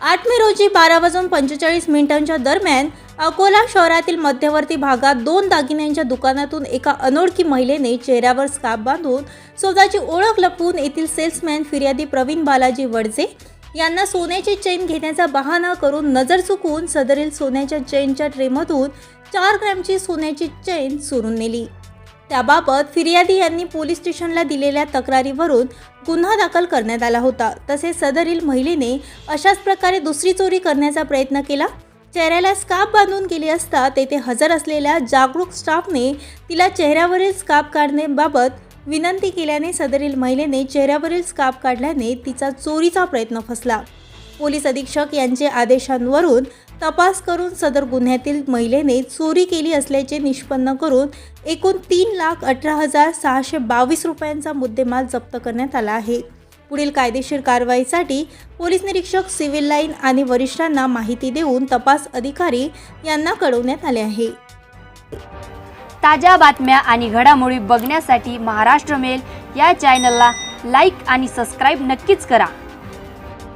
आठ मे रोजी बारा वाजून पंचेचाळीस मिनिटांच्या दरम्यान अकोला शहरातील मध्यवर्ती भागात दोन दागिन्यांच्या दुकानातून एका अनोळखी महिलेने चेहऱ्यावर स्काप बांधून स्वतःची ओळख लपवून येथील सेल्समॅन फिर्यादी प्रवीण बालाजी वडजे यांना सोन्याची चेन घेण्याचा बहाणा करून नजर चुकवून सदरील सोन्याच्या चेनच्या ट्रेमधून चार ग्रॅमची सोन्याची चेन चोरून नेली. त्याबाबत फिर्यादी यांनी पोलीस स्टेशनला दिलेल्या तक्रारीवरून गुन्हा दाखल करण्यात आला होता. तसेच सदरील महिलेने अशाच प्रकारे दुसरी चोरी करण्याचा प्रयत्न केला. चेहऱ्याला स्काप बांधून गेली असता तेथे हजर असलेल्या जागरूक स्टाफने तिला चेहऱ्यावरील स्काप काढण्याबाबत विनंती केल्याने सदरील महिलेने चेहऱ्यावरील स्काप काढल्याने तिचा चोरीचा प्रयत्न फसला. पोलीस अधीक्षक यांचे आदेशांवरून तपास करून सदर गुन्ह्यातील महिलेने चोरी केली असल्याचे निष्पन्न करून एकूण तीन लाख अठरा हजार सहाशे बावीस रुपयांचा मुद्देमाल जप्त करण्यात आला आहे. पुढील कायदेशीर कारवाईसाठी पोलीस निरीक्षक सिव्हिल लाईन आणि वरिष्ठांना माहिती देऊन तपास अधिकारी यांना कळवण्यात आले आहे. ताज्या बातम्या आणि घडामोडी बघण्यासाठी महाराष्ट्र मेल या चॅनलला लाईक आणि सबस्क्राईब नक्कीच करा.